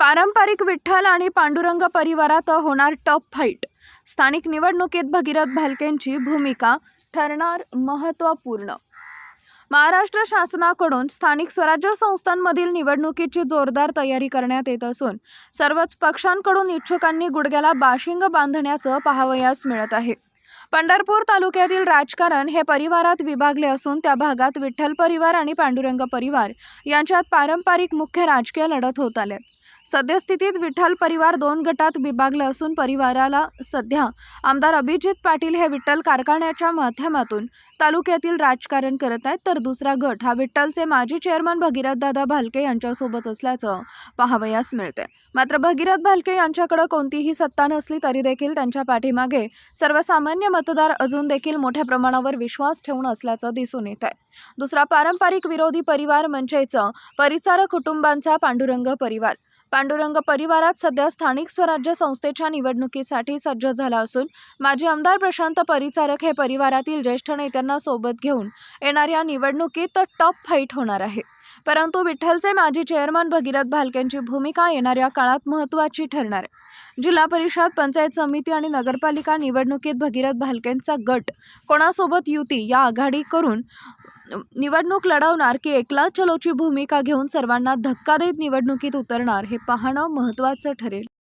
पारंपरिक विठ्ठल आणि पांडुरंग परिवारात होणार टफ फाईट स्थानिक निवडणुकीत भगीरथ भालकेंची भूमिका ठरणार महत्त्वपूर्ण. महाराष्ट्र शासनाकडून स्थानिक स्वराज्य संस्थांमधील निवडणुकीची जोरदार तयारी करण्यात येत असून सर्वच पक्षांकडून इच्छुकांनी गुडघ्याला बाशिंग बांधण्याचं पाहावयास मिळत आहे. पंढरपूर तालुक्यातील राजकारण हे परिवारात विभागले असून त्या भागात विठ्ठल परिवार आणि पांडुरंग परिवार यांच्यात पारंपरिक मुख्य राजकीय लढत होत आल्यात सद्यस्थितीत विठ्ठल परिवार दोन गटात विभागलं असून परिवाराला सध्या आमदार अभिजित पाटील हे विठ्ठल कारखान्याच्या माध्यमातून तालुक्यातील राजकारण करत आहेत. तर दुसरा गट हा विठ्ठलचे माजी चेअरमन भगीरथदादा भालके यांच्यासोबत असल्याचं पाहावयास मिळते मात्र भगीरथ भालके यांच्याकडे कोणतीही सत्ता नसली तरी देखील त्यांच्या पाठीमागे सर्वसामान्य मतदार अजून देखील मोठ्या प्रमाणावर विश्वास ठेवून असल्याचं दिसून येत आहे दुसरा पारंपरिक विरोधी परिवार म्हणजेच परिचारक कुटुंबांचा पांडुरंग परिवार. पांडुरंग परिवारात सध्या स्थानिक स्वराज्य संस्थेच्या निवडणुकीसाठी सज्ज झाला असून माजी आमदार प्रशांत परिचारक हे परिवारातील ज्येष्ठ नेत्यांना सोबत घेऊन येणाऱ्या निवडणुकीत टॉप फाईट होणार आहे. परंतु विठ्ठलचे माजी चेअरमन भगीरथ भालकेंची भूमिका येणाऱ्या काळात महत्त्वाची ठरणार आहे. जिल्हा परिषद पंचायत समिती आणि नगरपालिका निवडणुकीत भगीरथ भालकेंचा गट कोणासोबत युती या आघाडी करून निवडणूक लढवणार की एकला चलोची भूमिका घेऊन सर्वांना धक्का देत निवडणुकीत उतरणार हे पाहणं महत्त्वाचं ठरेल.